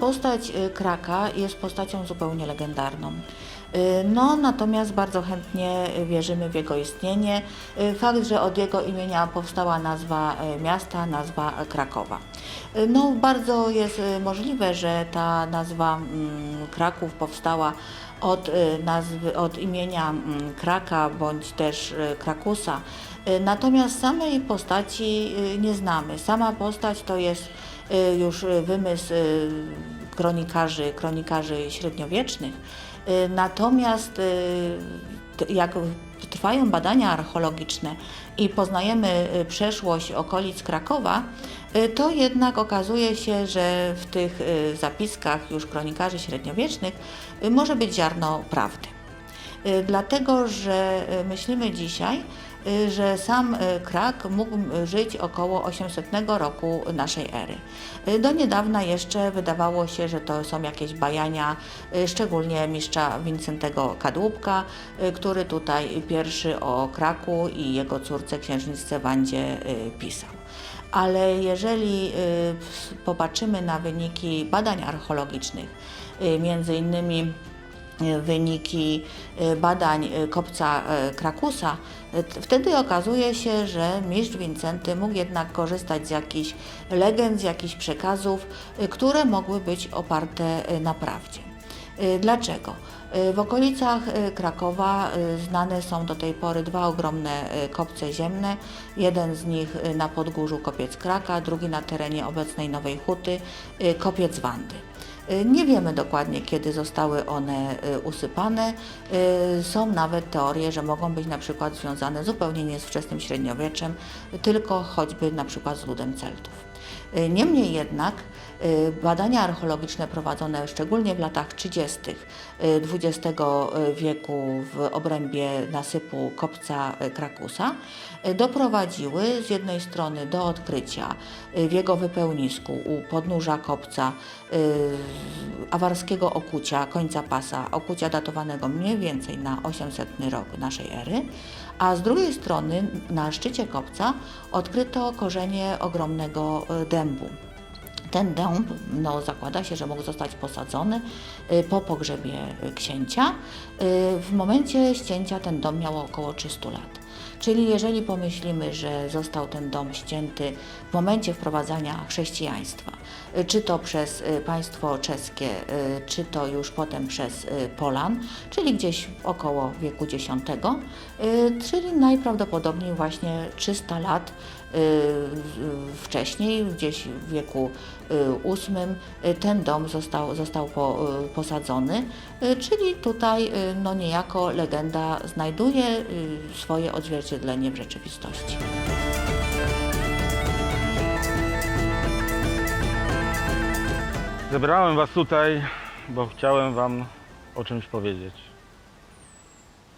postać y, Kraka jest postacią zupełnie legendarną. Y, No, natomiast bardzo chętnie wierzymy w jego istnienie. Y, Fakt, że od jego imienia powstała nazwa miasta, nazwa Krakowa. No, bardzo jest możliwe, że ta nazwa mm, Kraków powstała od, nazwy, od imienia mm, Kraka bądź też Krakusa. Natomiast samej postaci nie znamy. Sama postać to jest już y, wymysł y, kronikarzy, kronikarzy średniowiecznych. Y, Natomiast jak trwają badania archeologiczne i poznajemy przeszłość okolic Krakowa, to jednak okazuje się, że w tych zapiskach już kronikarzy średniowiecznych może być ziarno prawdy. Dlatego, że myślimy dzisiaj, że sam y, Krak mógł y, żyć około 800 roku naszej ery. Y, Do niedawna jeszcze wydawało się, że to są jakieś bajania, y, szczególnie mistrza Wincentego Kadłubka, y, który tutaj pierwszy o Kraku i jego córce księżniczce Wandzie y, pisał. Ale jeżeli y, popatrzymy na wyniki badań archeologicznych, y, między innymi y, wyniki y, badań y, kopca Krakusa, wtedy okazuje się, że mistrz Wincenty mógł jednak korzystać z jakichś legend, z jakichś przekazów, które mogły być oparte na prawdzie. Dlaczego? W okolicach y, Krakowa y, znane są do tej pory dwa ogromne y, kopce ziemne. Jeden z nich na podgórzu kopiec Kraka, drugi na terenie obecnej Nowej Huty kopiec Wandy. Nie wiemy dokładnie, kiedy zostały one usypane. Są nawet teorie, że mogą być na przykład związane zupełnie nie z wczesnym średniowieczem, tylko choćby na przykład z ludem Celtów. Niemniej jednak badania archeologiczne prowadzone szczególnie w latach 30. y, XX wieku w obrębie nasypu kopca y, Krakusa y, doprowadziły z jednej strony do odkrycia y, w jego wypełnisku u podnóża kopca y, awarskiego okucia końca pasa, okucia datowanego mniej więcej na 800 rok naszej ery, a z drugiej strony na szczycie kopca odkryto korzenie ogromnego y, dębu. Ten dęb no, zakłada się, że mógł zostać posadzony y, po pogrzebie y, księcia. Y, W momencie ścięcia ten dom miał około 300 lat. Czyli jeżeli pomyślimy, że został ten dom ścięty w momencie wprowadzania chrześcijaństwa, czy to przez państwo czeskie, czy to już potem przez Polan, czyli gdzieś około wieku X, czyli najprawdopodobniej właśnie 300 lat wcześniej, gdzieś w wieku VIII, y, ten dom został, został po, y, posadzony, y, czyli tutaj y, no niejako legenda znajduje y, swoje odzwierciedlenie w rzeczywistości. Zebrałem Was tutaj, bo chciałem Wam o czymś powiedzieć.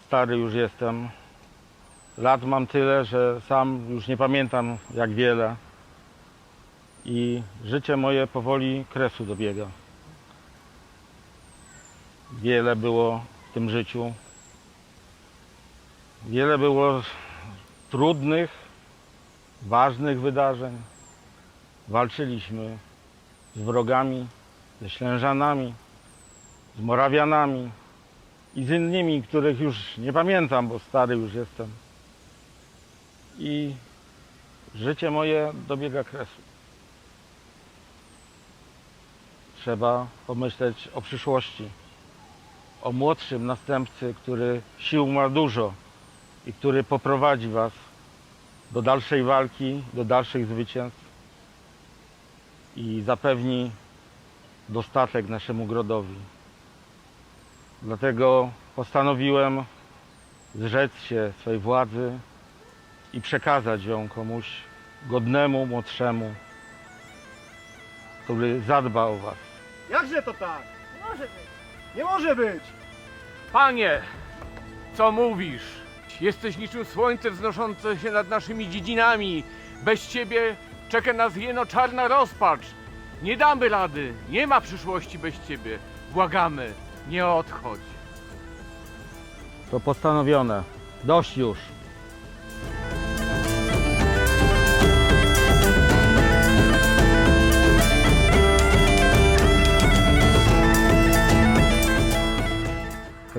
Stary już jestem. Lat mam tyle, że sam już nie pamiętam jak wiele. I życie moje powoli kresu dobiega. Wiele było w tym życiu. Wiele było trudnych, ważnych wydarzeń. Walczyliśmy z wrogami, ze Ślężanami, z Morawianami i z innymi, których już nie pamiętam, bo stary już jestem. I życie moje dobiega kresu. Trzeba pomyśleć o przyszłości, o młodszym następcy, który sił ma dużo i który poprowadzi Was do dalszej walki, do dalszych zwycięstw i zapewni dostatek naszemu grodowi. Dlatego postanowiłem zrzec się swej władzy i przekazać ją komuś godnemu, młodszemu, który zadba o was. Jakże to tak? Nie może być. Nie może być! Panie, co mówisz? Jesteś niczym słońce wznoszące się nad naszymi dziedzinami. Bez ciebie czeka nas jeno czarna rozpacz. Nie damy rady, nie ma przyszłości bez ciebie. Błagamy, nie odchodź. To postanowione. Dość już.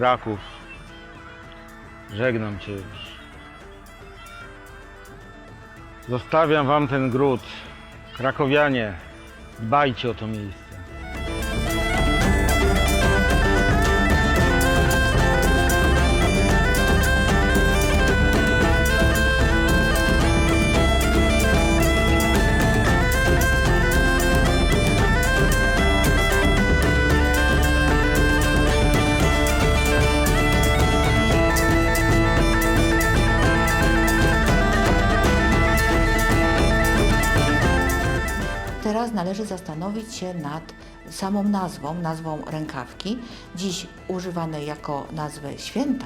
Kraków. Żegnam Cię już. Zostawiam Wam ten gród. Krakowianie, dbajcie o to miejsce. Należy zastanowić się nad samą nazwą, nazwą rękawki, dziś używanej jako nazwę święta,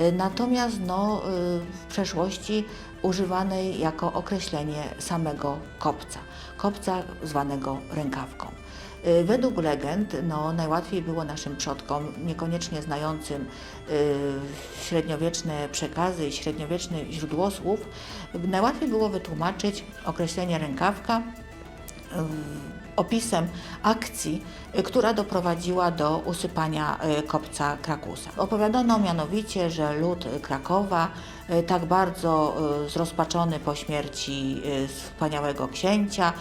y, natomiast no, y, w przeszłości używanej jako określenie samego kopca, kopca zwanego rękawką. Y, Według legend no, najłatwiej było naszym przodkom, niekoniecznie znającym y, średniowieczne przekazy i średniowieczne źródło słów, najłatwiej było wytłumaczyć określenie rękawka opisem akcji, y, która doprowadziła do usypania y, kopca Krakusa. Opowiadano mianowicie, że lud Krakowa, tak bardzo y, zrozpaczony po śmierci y, wspaniałego księcia,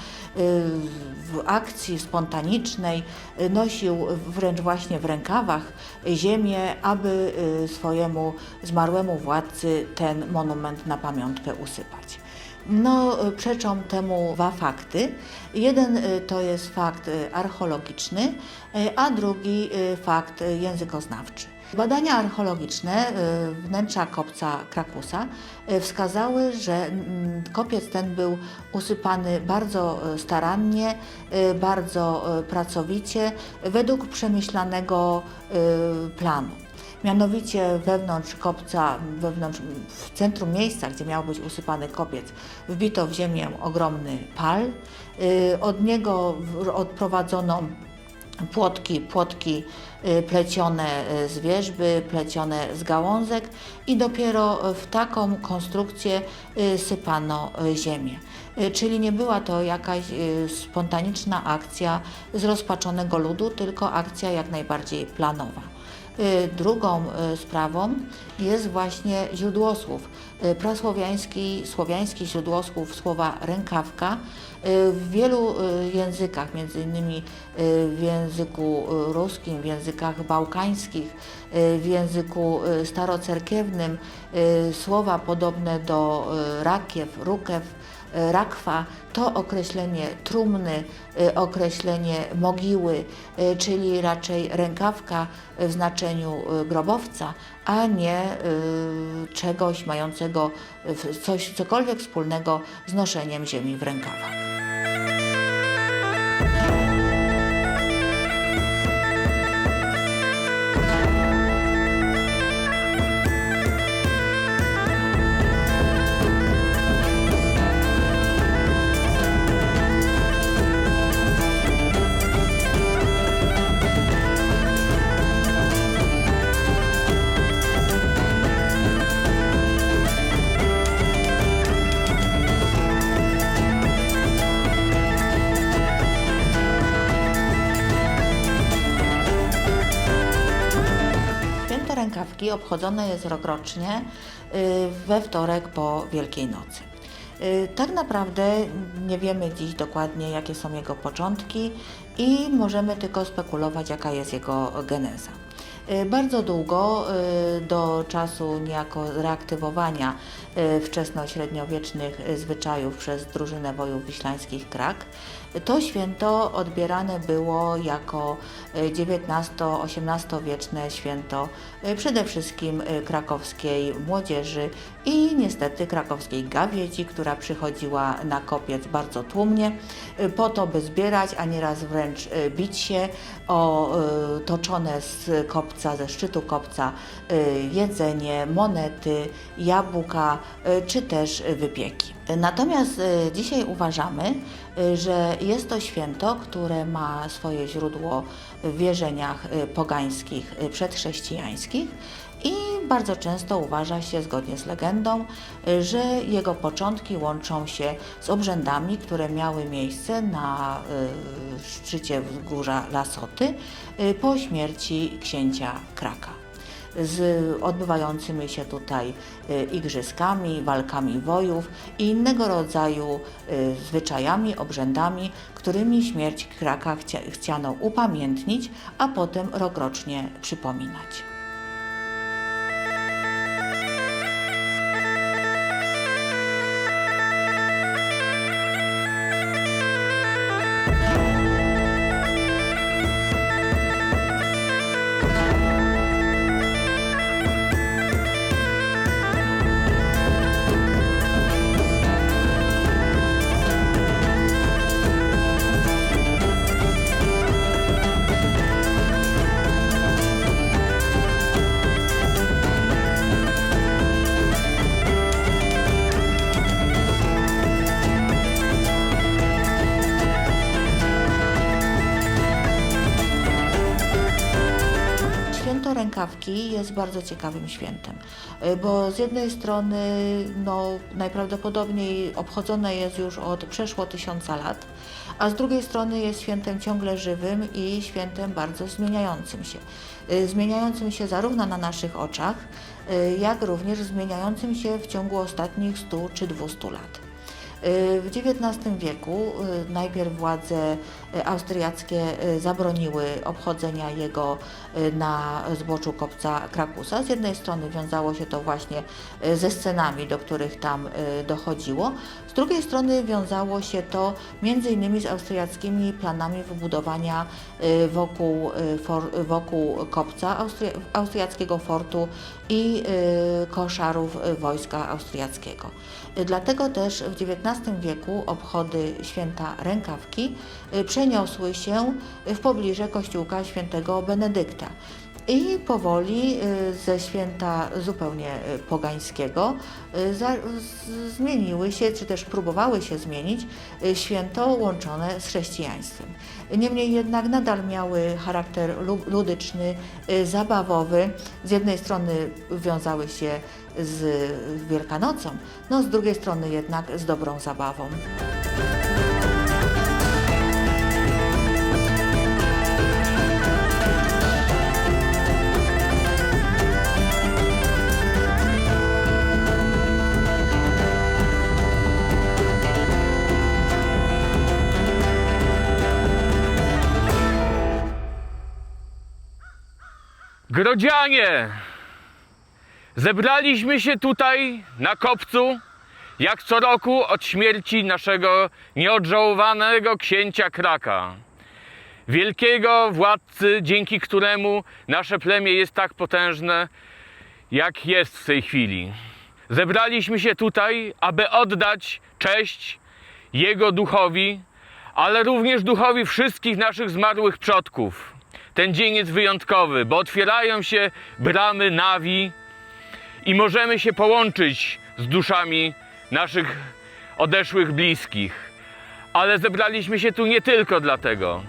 w akcji spontanicznej nosił wręcz właśnie w rękawach ziemię, aby swojemu zmarłemu władcy ten monument na pamiątkę usypać. No, przeczą temu dwa fakty. Jeden to jest fakt archeologiczny, a drugi fakt językoznawczy. Badania archeologiczne y, wnętrza kopca Krakusa y, wskazały, że mm, kopiec ten był usypany bardzo y, starannie, bardzo pracowicie, według przemyślanego planu. Mianowicie wewnątrz kopca, wewnątrz, w centrum miejsca, gdzie miał być usypany kopiec, wbito w ziemię ogromny pal. Od niego odprowadzono płotki, płotki y, plecione y, z wierzby, plecione z gałązek i dopiero w taką konstrukcję y, sypano ziemię. Czyli nie była to jakaś spontaniczna akcja zrozpaczonego ludu, tylko akcja jak najbardziej planowa. Y, Drugą y, sprawą jest właśnie źródłosłów. Y, Prasłowiański, słowiański źródłosłów słowa rękawka w wielu językach, między innymi w języku ruskim, w językach bałkańskich, w języku starocerkiewnym słowa podobne do rakiew, rukew, rakwa to określenie trumny, y, określenie mogiły, y, czyli raczej rękawka w znaczeniu grobowca, a nie czegoś mającego coś, cokolwiek wspólnego z noszeniem ziemi w rękawach. Obchodzone jest rokrocznie y, we wtorek po Wielkiej Nocy. Y, Tak naprawdę nie wiemy dziś dokładnie, jakie są jego początki i możemy tylko spekulować, jaka jest jego geneza. Y, Bardzo długo, do czasu niejako reaktywowania wczesnośredniowiecznych zwyczajów przez drużynę wojów wiślańskich Krak, to święto odbierane było jako XIX-XVIII wieczne święto y, przede wszystkim y, krakowskiej młodzieży i niestety krakowskiej gawiedzi, która przychodziła na kopiec bardzo tłumnie po to, by zbierać, a nieraz wręcz bić się o toczone z kopca, ze szczytu kopca jedzenie, monety, jabłka czy też wypieki. Natomiast dzisiaj uważamy, że jest to święto, które ma swoje źródło w wierzeniach y, pogańskich, y, przedchrześcijańskich i bardzo często uważa się, zgodnie z legendą, y, że jego początki łączą się z obrzędami, które miały miejsce na y, szczycie wzgórza Lasoty y, po śmierci księcia Kraka. Z odbywającymi się tutaj y, igrzyskami, walkami wojów i innego rodzaju y, zwyczajami, obrzędami, którymi śmierć Kraka chcia, chciano upamiętnić, a potem rokrocznie przypominać. Rękawki jest bardzo ciekawym świętem, y, bo z jednej strony no, najprawdopodobniej obchodzone jest już od przeszło tysiąca lat, a z drugiej strony jest świętem ciągle żywym i świętem bardzo zmieniającym się. Y, Zmieniającym się zarówno na naszych oczach, y, jak również zmieniającym się w ciągu ostatnich 100 czy 200 lat. W XIX wieku najpierw władze austriackie y, zabroniły obchodzenia jego y, na zboczu kopca Krakusa. Z jednej strony wiązało się to właśnie y, ze scenami, do których tam y, dochodziło, z drugiej strony wiązało się to między innymi z austriackimi planami wybudowania y, wokół, y, wokół kopca austria, austriackiego fortu i y, koszarów y, wojska austriackiego. Y, Dlatego też w XIX wieku obchody święta rękawki y, przeniosły się w pobliże kościółka świętego Benedykta. I powoli y, ze święta zupełnie y, pogańskiego y, za, z, zmieniły się, czy też próbowały się zmienić święto łączone z chrześcijaństwem. Niemniej jednak nadal miały charakter lu- ludyczny, zabawowy. Z jednej strony wiązały się z Wielkanocą, no z drugiej strony jednak z dobrą zabawą. Grodzianie! Zebraliśmy się tutaj na kopcu, jak co roku od śmierci naszego nieodżałowanego księcia Kraka. Wielkiego władcy, dzięki któremu nasze plemię jest tak potężne, jak jest w tej chwili. Zebraliśmy się tutaj, aby oddać cześć jego duchowi, ale również duchowi wszystkich naszych zmarłych przodków. Ten dzień jest wyjątkowy, bo otwierają się bramy Nawi i możemy się połączyć z duszami naszych odeszłych bliskich. Ale zebraliśmy się tu nie tylko dlatego.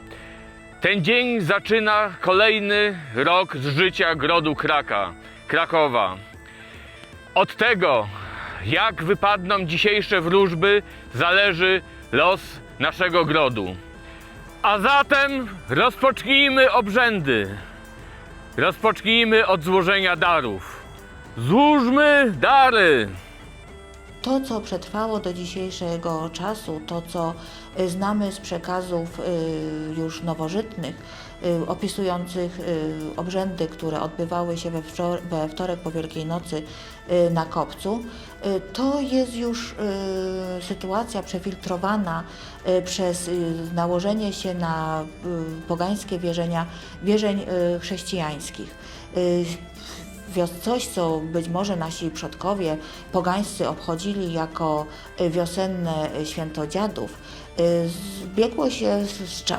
Ten dzień zaczyna kolejny rok z życia grodu Kraka, Krakowa. Od tego, jak wypadną dzisiejsze wróżby, zależy los naszego grodu. A zatem rozpocznijmy obrzędy. Rozpocznijmy od złożenia darów. Złóżmy dary. To, co przetrwało do dzisiejszego czasu, to, co y, znamy z przekazów y, już nowożytnych, opisujących y, obrzędy, które odbywały się we, wtorek po Wielkiej Nocy y, na kopcu, y, to jest już y, sytuacja przefiltrowana y, przez y, nałożenie się na y, pogańskie wierzenia, wierzeń y, chrześcijańskich. Coś, co być może nasi przodkowie pogańscy obchodzili jako y, wiosenne y, święto dziadów, y, zbiegło się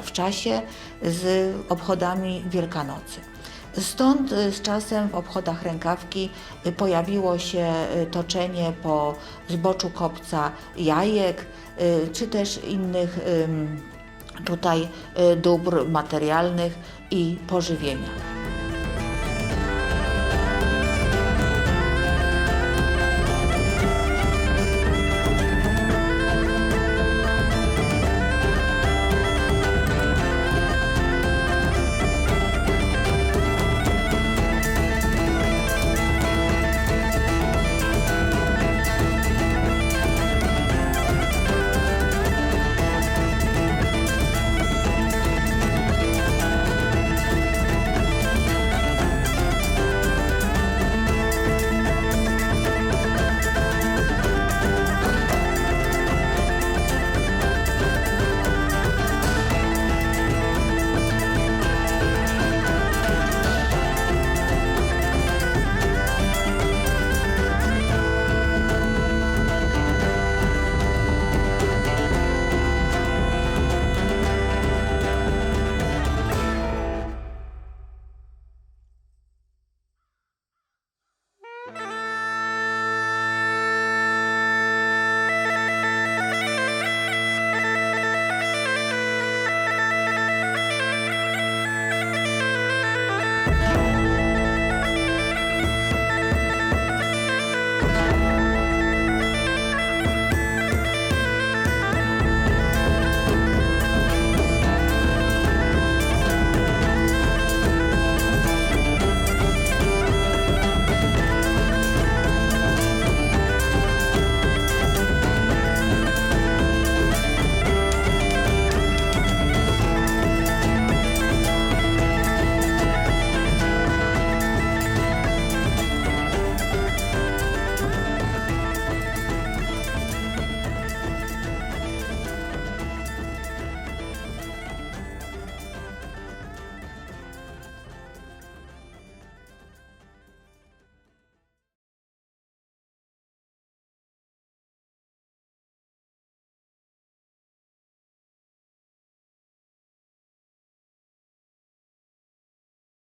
w czasie z obchodami Wielkanocy. Stąd z czasem w obchodach rękawki pojawiło się toczenie po zboczu kopca jajek, czy też innych tutaj dóbr materialnych i pożywienia.